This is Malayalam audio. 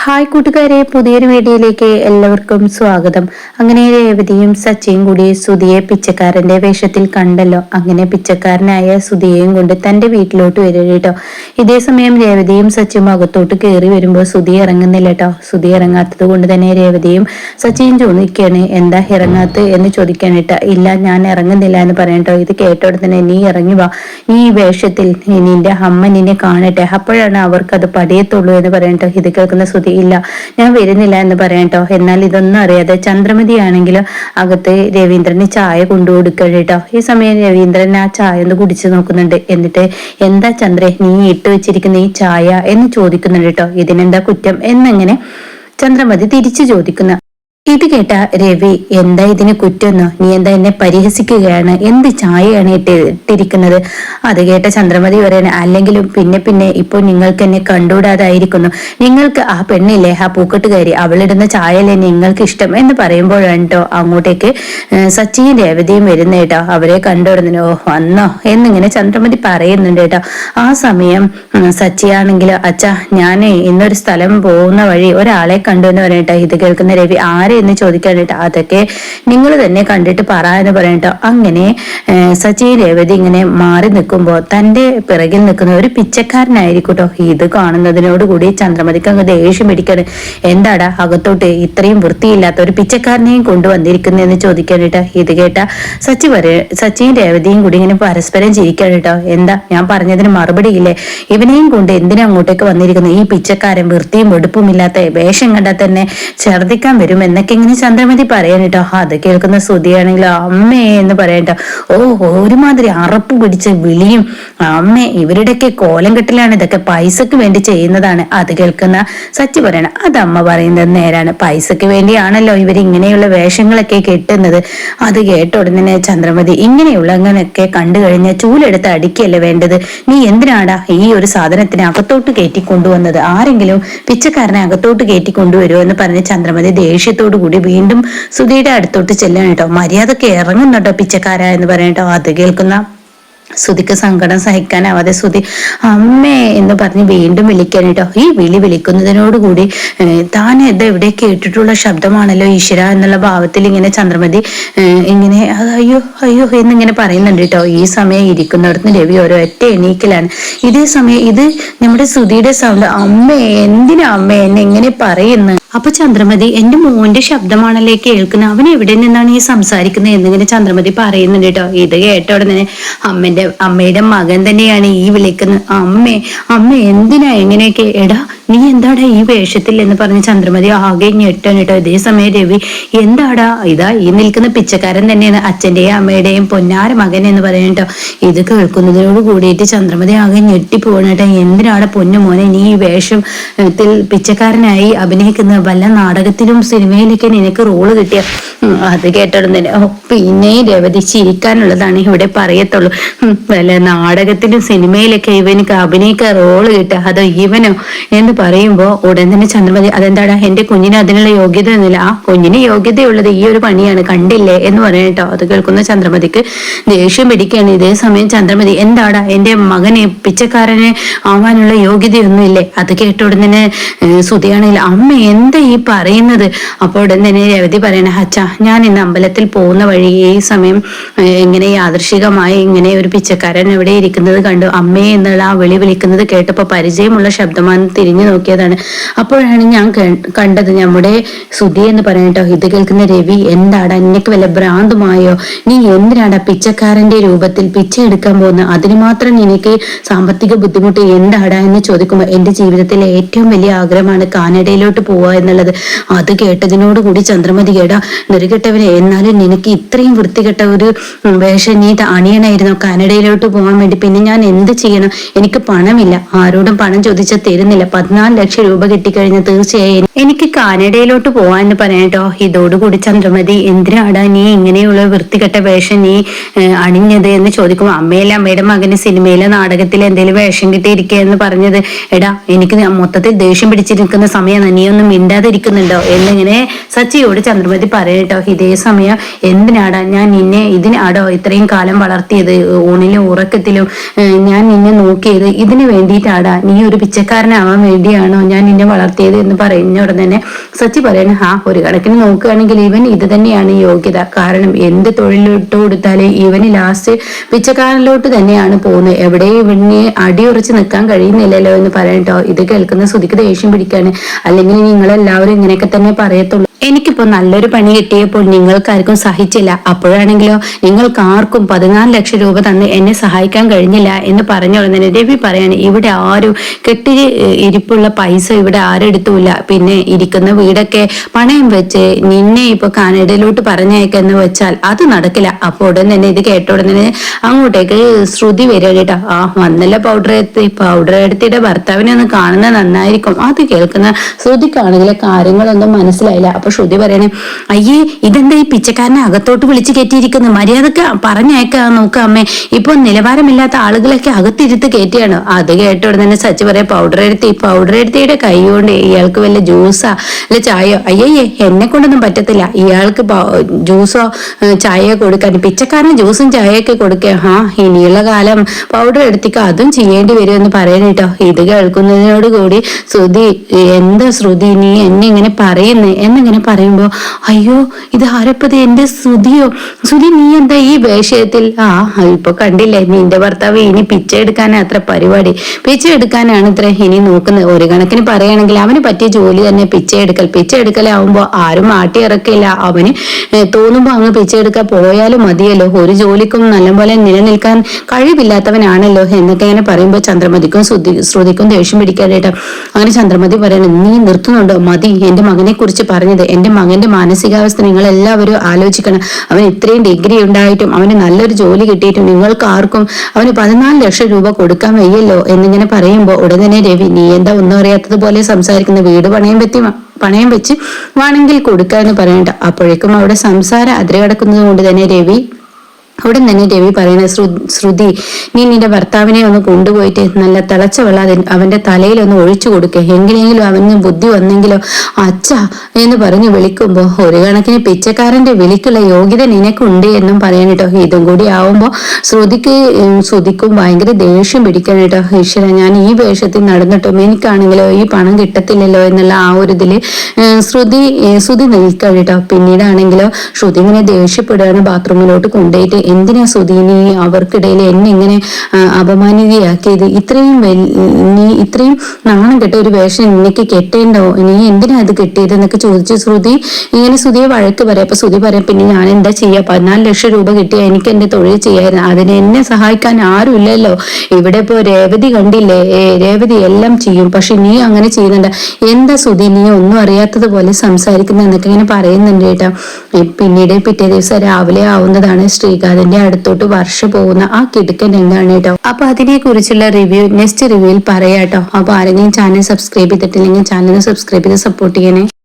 ഹായ് കൂട്ടുകാരെ പുതിയൊരു വീഡിയോയിലേക്ക് എല്ലാവർക്കും സ്വാഗതം. അങ്ങനെ രേവതിയും സച്ചിയും കൂടി സുധിയെ പിച്ചക്കാരന്റെ വേഷത്തിൽ കണ്ടല്ലോ. അങ്ങനെ പിച്ചക്കാരനായ സുധിയെയും കൊണ്ട് തന്റെ വീട്ടിലോട്ട് വരും കേട്ടോ. ഇതേ സമയം രേവതിയും സച്ചിയും അകത്തോട്ട് കയറി വരുമ്പോൾ സുധി ഇറങ്ങുന്നില്ല കേട്ടോ. സുധി ഇറങ്ങാത്തത് കൊണ്ട് തന്നെ രേവതിയും സച്ചിയും ചോദിക്കുകയാണ് എന്താ ഇറങ്ങാത്ത എന്ന് ചോദിക്കാനിട്ട് ഇല്ല ഞാൻ ഇറങ്ങുന്നില്ല എന്ന് പറയട്ടോ ഇത് കേട്ടോടെ തന്നെ നീ ഇറങ്ങി വാ. നീ ഈ വേഷത്തിൽ നിന്റെ അമ്മ നിന്നെ കാണട്ടെ. അപ്പോഴാണ് അവർക്കത് പടിയത്തുള്ളൂ എന്ന് പറയട്ടോ ഇത് കേൾക്കുന്ന സുധി ഇല്ല. ഞാൻ വരുന്നില്ല എന്ന് പറയാട്ടോ എന്നാൽ ഇതൊന്നും അറിയാതെ ചന്ദ്രമതി ആണെങ്കിൽ അകത്ത് രവീന്ദ്രന് ചായ കൊണ്ടു കൊടുക്കട്ടോ കേട്ടോ. ഈ സമയം രവീന്ദ്രൻ ആ ചായ ഒന്ന് കുടിച്ചു നോക്കുന്നുണ്ട്. എന്നിട്ട് എന്താ ചന്ദ്രേ നീ ഇട്ട് വെച്ചിരിക്കുന്ന ഈ ചായ? എന്ന് ചോദിക്കുന്നുണ്ട് കേട്ടോ. ഇതിനെന്താ കുറ്റം? എന്നങ്ങനെ ചന്ദ്രമതി തിരിച്ചു ചോദിക്കുന്ന. ഇത് കേട്ട രവി എന്താ ഇതിന് കുറ്റമെന്നോ? നീ എന്താ എന്നെ പരിഹസിക്കുകയാണ്? എന്ത് ചായയാണ് ഇട്ട് ഇട്ടിരിക്കുന്നത്? അത് കേട്ട ചന്ദ്രമതി പറയണ അല്ലെങ്കിലും പിന്നെ പിന്നെ ഇപ്പോൾ നിങ്ങൾക്ക് എന്നെ കണ്ടുകൂടാതായിരിക്കുന്നു. നിങ്ങൾക്ക് ആ പെണ്ണില്ലേ ആ പൂക്കെട്ടുകാരി അവളിടുന്ന ചായയല്ലേ നിങ്ങൾക്ക് ഇഷ്ടം? എന്ന് പറയുമ്പോഴാണ് കേട്ടോ അങ്ങോട്ടേക്ക് സച്ചിയും രേവതിയും വരുന്ന കേട്ടോ അവരെ കണ്ടുവിടുന്നു ഓ വന്നോ? എന്നിങ്ങനെ ചന്ദ്രമതി പറയുന്നുണ്ട് കേട്ടോ ആ സമയം സച്ചിയാണെങ്കിൽ അച്ഛാ ഞാനേ ഇന്നൊരു സ്ഥലം പോകുന്ന വഴി ഒരാളെ കണ്ടു എന്ന് പറയട്ടോ ഇത് കേൾക്കുന്ന രവി ആരെ എന്ന് ചോദിക്കാനായിട്ട് അതൊക്കെ നിങ്ങൾ തന്നെ കണ്ടിട്ട് പറ എന്ന് പറയട്ടോ അങ്ങനെ സച്ചി രേവതി ഇങ്ങനെ മാറി നിൽക്കുമ്പോൾ തന്റെ പിറകിൽ നിൽക്കുന്ന ഒരു പിച്ചക്കാരനായിരിക്കട്ടോ ഇത് കാണുന്നതിനോട് കൂടി ചന്ദ്രമതിക്ക് അങ്ങ് ദേഷ്യം പിടിക്കാണ്. എന്താടാ അകത്തോട്ട് ഇത്രയും വൃത്തിയില്ലാത്ത ഒരു പിച്ചക്കാരനെയും കൊണ്ടുവന്നിരിക്കുന്നതെന്ന് ചോദിക്കാനായിട്ട് ഇത് കേട്ട സച്ചി പറ സച്ചിയും രേവതിയും കൂടി ഇങ്ങനെ പരസ്പരം ചിരിക്കാണ് കേട്ടോ എന്താ ഞാൻ പറഞ്ഞതിന് മറുപടി ഇല്ലേ? ഇവനെയും കൊണ്ട് എന്തിനാ അങ്ങോട്ടേക്ക് വന്നിരിക്കുന്നത് ഈ പിച്ചക്കാരൻ വൃത്തിയും വെടുപ്പും ഇല്ലാത്ത വേഷം കണ്ടാൽ തന്നെ ഛർദിക്കാൻ വരും എന്നൊക്കെ ഇങ്ങനെ ചന്ദ്രമതി പറയാൻ കേട്ടോ? അത് കേൾക്കുന്ന ശ്രുതിയാണെങ്കിലോ അമ്മേ എന്ന് പറയട്ടോ ഓ ഒരുമാതിരി അറപ്പ് പിടിച്ച വിളിയും അമ്മേ ഇവരുടെയൊക്കെ കോലം കെട്ടിലാണ് ഇതൊക്കെ പൈസക്ക് വേണ്ടി ചെയ്യുന്നതാണ്. അത് കേൾക്കുന്ന സച്ചി പറയണം അത് അമ്മ പറയുന്നത് നേരാണ്. പൈസക്ക് വേണ്ടിയാണല്ലോ ഇവർ ഇങ്ങനെയുള്ള വേഷങ്ങളൊക്കെ കെട്ടുന്നത്. അത് കേട്ട ഉടനെ ചന്ദ്രമതി ഇങ്ങനെയുള്ള അങ്ങനെയൊക്കെ കണ്ടു കഴിഞ്ഞാൽ ചൂലെടുത്ത് അടിക്കല്ലേ വേണ്ടത്? നീ എന്തിനാടാ ഈ ഒരു സാധനത്തിന് അകത്തോട്ട് കയറ്റി കൊണ്ടുവന്നത്? ആരെങ്കിലും പിച്ചക്കാരനെ അകത്തോട്ട് കയറ്റി കൊണ്ടുവരുമോ? എന്ന് പറഞ്ഞ് ചന്ദ്രമതി ദേഷ്യത്തോടു കൂടി വീണ്ടും സുധിയുടെ അടുത്തോട്ട് ചെല്ലാണ് കേട്ടോ. മര്യാദയ്ക്ക് ഇറങ്ങുന്നുണ്ടോ പിച്ചക്കാരായെന്ന് പറയട്ടോ അത് കേൾക്കുന്ന സുധിക്ക് സങ്കടം സഹിക്കാനാവാതെ ശ്രുതി അമ്മേ എന്ന് പറഞ്ഞ് വീണ്ടും വിളിക്കാനിട്ടോ ഈ വിളി വിളിക്കുന്നതിനോടുകൂടി താൻ ഇത് എവിടെ കേട്ടിട്ടുള്ള ശബ്ദമാണല്ലോ ഈശ്വര എന്നുള്ള ഭാവത്തിൽ ഇങ്ങനെ ചന്ദ്രമതി ഇങ്ങനെ അയ്യോ അയ്യോ എന്നിങ്ങനെ പറയുന്നുണ്ട് കേട്ടോ. ഈ സമയം ഇരിക്കുന്നിടത്ത് രവി ഓരോ ഒറ്റ എണീക്കലാണ്. ഇതേ സമയം ഇത് നമ്മുടെ ശ്രുതിയുടെ സൗണ്ട് അമ്മേ എന്തിനാ അമ്മ എന്നെ എങ്ങനെ പറയുന്നു. അപ്പൊ ചന്ദ്രമതി എന്റെ മോന്റെ ശബ്ദമാണല്ലേ കേൾക്കുന്നത്? അവൻ എവിടെ നിന്നാണ് ഈ സംസാരിക്കുന്നത്? എന്നിങ്ങനെ ചന്ദ്രമതി പറയുന്നുണ്ട് കേട്ടോ. ഇത് കേട്ട ഉടനെ അമ്മന്റെ അമ്മയുടെ മകൻ തന്നെയാണ് ഈ വിളിക്കുന്നത്. അമ്മേ അമ്മ എന്തിനാ എങ്ങനെയൊക്കെ എടാ നീ എന്താടാ ഈ വേഷത്തിൽ എന്ന് പറഞ്ഞ് ചന്ദ്രമതി ആകെ ഞെട്ടണിട്ടോ ഇതേ സമയം രവി എന്താടാ? ഇതാ ഈ നിൽക്കുന്ന പിച്ചക്കാരൻ തന്നെയാണ്. അച്ഛന്റെയും അമ്മയുടെയും പൊന്നാര മകൻ എന്ന് പറയണട്ടോ ഇത് കേൾക്കുന്നതിനോട് കൂടിയിട്ട് ചന്ദ്രമതി ആകെ ഞെട്ടിപ്പോണട്ടോ എന്തിനാടാ പൊന്നു മോനെ നീ ഈ വേഷത്തിൽ പിച്ചക്കാരനായി അഭിനയിക്കുന്ന വല്ല നാടകത്തിലും സിനിമയിലൊക്കെ നിനക്ക് റോൾ കിട്ടിയ? അത് കേട്ടിടുന്നില്ല പിന്നെ രവതി ചിരിക്കാനുള്ളതാണ് ഇവിടെ പറയത്തുള്ളൂ. വല്ല നാടകത്തിലും സിനിമയിലൊക്കെ ഇവനിക്ക് അഭിനയിക്കാൻ റോൾ കിട്ടുക. അതോ ഇവനോ? എന്ന് പറയുമ്പോൾ ഉടൻ തന്നെ ചന്ദ്രമതി അതെന്താടാ? എന്റെ കുഞ്ഞിന് അതിനുള്ള യോഗ്യത ഒന്നുമില്ല ആ കുഞ്ഞിന് യോഗ്യതയുള്ളത് ഈ ഒരു പണിയാണ്. കണ്ടില്ലേ? എന്ന് പറയട്ടോ അത് കേൾക്കുന്ന ചന്ദ്രമതിക്ക് ദേഷ്യം പിടിക്കുകയാണ്. ഇതേ സമയം ചന്ദ്രമതി എന്താടാ? എന്റെ മകനെ പിച്ചക്കാരനെ ആവാനുള്ള യോഗ്യതയൊന്നുമില്ലേ? അത് കേട്ട ഉടൻ തന്നെ സുതിയാണെങ്കിൽ അമ്മ എന്താ ഈ പറയുന്നത്? അപ്പോൾ ഉടൻ തന്നെ രവതി പറയണ അച്ഛ ഞാൻ ഇന്ന് അമ്പലത്തിൽ പോകുന്ന വഴി ഈ സമയം ഇങ്ങനെ യാദൃശികമായി ഇങ്ങനെ ഒരു പിച്ചക്കാരൻ എവിടെ ഇരിക്കുന്നത് കണ്ടു? അമ്മയെ എന്നുള്ള ആ വിളി വിളിക്കുന്നത് കേട്ടപ്പോൾ പരിചയമുള്ള ശബ്ദമാണ് തിരിഞ്ഞു നോക്കിയതാണ്. അപ്പോഴാണ് ഞാൻ കണ്ടത് നമ്മുടെ സുധി എന്ന് പറഞ്ഞിട്ടോ ഇത് കേൾക്കുന്ന രവി എന്താടാ നിനക്ക് വല്ല ഭ്രാന്തുമായോ? നീ എന്തിനാടാ പിച്ചക്കാരന്റെ രൂപത്തിൽ പിച്ച എടുക്കാൻ പോകുന്നത് അതിന് മാത്രം നിനക്ക് സാമ്പത്തിക ബുദ്ധിമുട്ട് എന്താടാ? എന്ന് ചോദിക്കുമ്പോൾ എന്റെ ജീവിതത്തിലെ ഏറ്റവും വലിയ ആഗ്രഹമാണ് കാനഡയിലോട്ട് പോവുക എന്നുള്ളത്. അത് കേട്ടതിനോട് കൂടി ചന്ദ്രമതി കേടാ നെറുകെട്ടവനെ എന്നാലും നിനക്ക് ഇത്രയും വൃത്തികെട്ട ഒരു വേഷം നീ അണിയണായിരുന്നു? കാനഡയിലോട്ട് പോകാൻ വേണ്ടി പിന്നെ ഞാൻ എന്ത് ചെയ്യണം? എനിക്ക് പണമില്ല. ആരോടും പണം ചോദിച്ചാൽ തരുന്നില്ല. പതിനാല് ലക്ഷം രൂപ കിട്ടിക്കഴിഞ്ഞ തീർച്ചയായും എനിക്ക് കാനഡയിലോട്ട് പോവാന്ന് പറയാട്ടോ. ഇതോടുകൂടി ചന്ദ്രമതി എന്തിനാടാ നീ ഇങ്ങനെയുള്ള വൃത്തികെട്ട വേഷം നീ അണിഞ്ഞത്? എന്ന് ചോദിക്കും അമ്മയിലെ അമ്മയുടെ മകന് സിനിമയിലെ നാടകത്തിൽ എന്തെങ്കിലും വേഷം കിട്ടിയിരിക്കുക എന്ന് പറഞ്ഞത്? എടാ എനിക്ക് മൊത്തത്തിൽ ദേഷ്യം പിടിച്ചിരിക്കുന്ന സമയമാണ് നീ ഒന്നും മിണ്ടാതിരിക്കുന്നുണ്ടോ? എന്നിങ്ങനെ സച്ചിയോട് ചന്ദ്രമതി പറയട്ടോ ഇതേ സമയം എന്തിനാടാ ഞാൻ നിന്നെ ഇതിനാടോ ഇത്രയും കാലം വളർത്തിയത്? ഊണിലും ഉറക്കത്തിലും ഞാൻ നിന്നെ നോക്കിയത് ഇതിനു വേണ്ടിയിട്ടാടാ. നീ ഒരു പിച്ചക്കാരനാവാൻ വേണ്ടി വേണ്ടിയാണോ ഞാൻ നിന്നെ വളർത്തിയത് എന്ന് പറയുന്ന ഉടനെ തന്നെ സച്ചി പറയണ ഹാ ഒരു കണക്കിന് നോക്കുകയാണെങ്കിൽ ഇവൻ ഇത് തന്നെയാണ് യോഗ്യത. കാരണം എന്ത് തൊഴിലിട്ട് കൊടുത്താലേ ഇവന് ലാസ്റ്റ് പിച്ചക്കാരനിലോട്ട് തന്നെയാണ് പോകുന്നത്. എവിടെ ഇവന് അടിയുറച്ച് നിൽക്കാൻ കഴിയുന്നില്ലല്ലോ എന്ന് പറയട്ടോ ഇത് കേൾക്കുന്ന ശ്രുതിക്ക് ദേഷ്യം പിടിക്കാണ്. അല്ലെങ്കിൽ നിങ്ങളെല്ലാവരും ഇങ്ങനെയൊക്കെ തന്നെ പറയത്തുള്ളൂ. എനിക്കിപ്പോ നല്ലൊരു പണി കിട്ടിയപ്പോൾ നിങ്ങൾക്കാർക്കും സഹിച്ചില്ല. അപ്പോഴാണെങ്കിലോ നിങ്ങൾക്ക് ആർക്കും പതിനാല് ലക്ഷം രൂപ തന്ന് എന്നെ സഹായിക്കാൻ കഴിഞ്ഞില്ല എന്ന് പറഞ്ഞ ഉടനെ രവി പറയാണ് ഇവിടെ ആരും കെട്ടി ഇരിപ്പുള്ള പൈസ ഇവിടെ ആരെടുത്തുമില്ല. പിന്നെ ഇരിക്കുന്ന വീടൊക്കെ പണയം വെച്ച് നിന്നെ ഇപ്പൊ കാനഡയിലോട്ട് പറഞ്ഞയക്കെന്ന് വെച്ചാൽ അത് നടക്കില്ല. അപ്പോൾ ഉടൻ തന്നെ ഇത് കേട്ട ഉടൻ തന്നെ അങ്ങോട്ടേക്ക് ശ്രുതി വരിക കേട്ടോ. ആ വന്നല്ല പൗഡർ എടുത്ത്. പൗഡർ എടുത്തിട്ട് ഭർത്താവിനെ ഒന്ന് കാണുന്നത് നന്നായിരിക്കും. അത് കേൾക്കുന്ന ശ്രുതിക്കാണെങ്കിൽ കാര്യങ്ങളൊന്നും മനസ്സിലായില്ല. അപ്പൊ ശ്രുതി പറയണേ അയ്യേ ഇതെന്താ ഈ പിച്ചക്കാരനെ അകത്തോട്ട് വിളിച്ച് കയറ്റിയിരിക്കുന്നു? മര്യാദയ്ക്ക് പറഞ്ഞയക്കാ നോക്ക അമ്മേ. ഇപ്പൊ നിലവാരമില്ലാത്ത ആളുകളൊക്കെ അകത്തിരുത്ത് കയറ്റിയാണ്. അത് കേട്ട ഉടനെ തന്നെ സച്ചി പറയാം പൗഡർ എടുത്തി പൗഡർ എടുത്തിയുടെ കൈ കൊണ്ട് ഇയാൾക്ക് വല്ല ജ്യൂസാ അല്ല ചായയോ അയ്യേ എന്നെ കൊണ്ടൊന്നും പറ്റത്തില്ല. ഇയാൾക്ക് ജ്യൂസോ ചായയോ കൊടുക്കാൻ പിച്ചക്കാരന് ജ്യൂസും ചായയൊക്കെ കൊടുക്കുക. ആ ഇനിയുള്ള കാലം പൗഡർ എടുത്തിക്കോ അതും ചെയ്യേണ്ടി വരുമെന്ന് പറയണേട്ടോ ഇത് കേൾക്കുന്നതിനോട് കൂടി ശ്രുതി എന്താ ശ്രുതി നീ എന്നെ ഇങ്ങനെ പറയുന്നേ? എന്നിങ്ങനെ പറയുമ്പോ അയ്യോ ഇത് ആരപ്പത് എന്റെ ശ്രുതിയോ? ശ്രുതി നീ എന്താ ഈ വേഷയത്തിൽ? ആ ഇപ്പൊ കണ്ടില്ലേ നിന്റെ ഭർത്താവ് ഇനി പിച്ച എടുക്കാനാ അത്ര പരിപാടി. പിച്ച എടുക്കാനാണ് ഇത്ര ഇനി നോക്കുന്നത്. ഒരു കണക്കിന് പറയുകയാണെങ്കിൽ അവന് പറ്റിയ ജോലി തന്നെ പിച്ചയെടുക്കൽ. എടുക്കൽ പിച്ച എടുക്കലാവുമ്പോ ആരും മാട്ടി ഇറക്കില്ല അവന് തോന്നുമ്പോൾ അങ്ങ് പിച്ചയെടുക്കാൻ പോയാലും മതിയല്ലോ. ഒരു ജോലിക്കും നല്ലപോലെ നിലനിൽക്കാൻ കഴിവില്ലാത്തവനാണല്ലോ എന്നൊക്കെ ഇങ്ങനെ പറയുമ്പോൾ ചന്ദ്രമതിക്കും ശ്രുതി ശ്രുതിക്കും ദേഷ്യം പിടിക്കാനായിട്ട് അങ്ങനെ ചന്ദ്രമതി പറയണം നീ നിർത്തുന്നുണ്ടോ? മതി എന്റെ മകനെ കുറിച്ച് പറഞ്ഞത് എന്റെ മകന്റെ മാനസികാവസ്ഥ നിങ്ങൾ എല്ലാവരും ആലോചിക്കണം. അവൻ ഇത്രയും ഡിഗ്രി ഉണ്ടായിട്ടും അവന് നല്ലൊരു ജോലി കിട്ടിയിട്ടും നിങ്ങൾക്ക് ആർക്കും അവന് പതിനാല് ലക്ഷം രൂപ കൊടുക്കാൻ വയ്യല്ലോ എന്നിങ്ങനെ പറയുമ്പോൾ ഉടനെ രവി നീ എന്താ ഒന്നും അറിയാത്തതുപോലെ സംസാരിക്കുന്ന വീട് പണയം പറ്റി പണയം വെച്ച് വേണമെങ്കിൽ കൊടുക്കുക എന്ന് പറയണ്ട. അപ്പോഴേക്കും അവിടെ സംസാരം അതിരകടക്കുന്നത് കൊണ്ട് തന്നെ രവി അവിടെ തന്നെ രവി പറയുന്ന ശ്രുതി നീ നിന്റെ ഭർത്താവിനെ ഒന്ന് കൊണ്ടുപോയിട്ട് നല്ല തിളച്ച വെള്ളം അവന്റെ തലയിൽ ഒന്ന് ഒഴിച്ചു കൊടുക്കുക എങ്ങനെയെങ്കിലും അവന് ബുദ്ധി വന്നെങ്കിലോ അച്ഛ എന്ന് പറഞ്ഞു വിളിക്കുമ്പോൾ ഒരു കണക്കിന് പിച്ചക്കാരന്റെ വിളിക്കുള്ള യോഗ്യത നിനക്കുണ്ട് എന്നും പറയാൻ കേട്ടോ. ഇതും കൂടി ആവുമ്പോ ശ്രുതിക്ക് ശ്രുതിക്കും ഭയങ്കര ദേഷ്യം പിടിക്കാൻ കേട്ടോ. ഈശ്വര ഞാൻ ഈ വേഷത്തിൽ നടന്നിട്ടും എനിക്കാണെങ്കിലോ ഈ പണം കിട്ടത്തില്ലല്ലോ എന്നുള്ള ആ ഒരു ഇതിൽ ശ്രുതി ശ്രുതി നിൽക്കാൻ കേട്ടോ. പിന്നീടാണെങ്കിലോ ശ്രുതി ഇങ്ങനെ ദേഷ്യപ്പെടുകയാണ് ബാത്റൂമിലോട്ട് കൊണ്ടുപോയിട്ട് എന്തിനാ സുധീനി അവർക്കിടയിൽ എന്നെ ഇങ്ങനെ അപമാനിതയാക്കിയത് ഇത്രയും നീ ഇത്രയും നാണം കെട്ട ഒരു വേഷം എനിക്ക് കെട്ടേണ്ടോ? നീ എന്തിനാ അത് കെട്ടിയത് എന്നൊക്കെ ചോദിച്ചു ശ്രുതി ഇങ്ങനെ സുധിയെ വഴക്ക് പറയാം. അപ്പൊ സുധി പറയാം പിന്നെ ഞാൻ എന്താ ചെയ്യാ? പതിനാല് ലക്ഷം രൂപ കിട്ടിയ എനിക്ക് എന്റെ തൊഴിൽ ചെയ്യായിരുന്നു. അതിന് എന്നെ സഹായിക്കാൻ ആരുമില്ലല്ലോ ഇവിടെ ഇപ്പോ രേവതി കണ്ടില്ലേ? രേവതി എല്ലാം ചെയ്യും. പക്ഷെ നീ അങ്ങനെ ചെയ്യുന്നുണ്ട്. എന്താ സുധി നീ ഒന്നും അറിയാത്തത് പോലെ സംസാരിക്കുന്ന എന്നൊക്കെ ഇങ്ങനെ പറയുന്നുണ്ട് കേട്ടോ. പിന്നീട് പിറ്റേ ദിവസം രാവിലെ ആവുന്നതാണ് ശ്രീകാന്ത്. അതിന്റെ അടുത്തോട്ട് വർഷ പോകുന്ന ആ കിടുക്കൻ എന്താണ് കേട്ടോ അപ്പൊ അതിനെ കുറിച്ചുള്ള റിവ്യൂ നെക്സ്റ്റ് റിവ്യൂവിൽ പറയാട്ടോ അപ്പൊ ആരെങ്കിലും ചാനൽ സബ്സ്ക്രൈബ് ചെയ്തിട്ടില്ലെങ്കിൽ ചാനൽ സബ്സ്ക്രൈബ് ചെയ്ത് സപ്പോർട്ട് ചെയ്യണേ.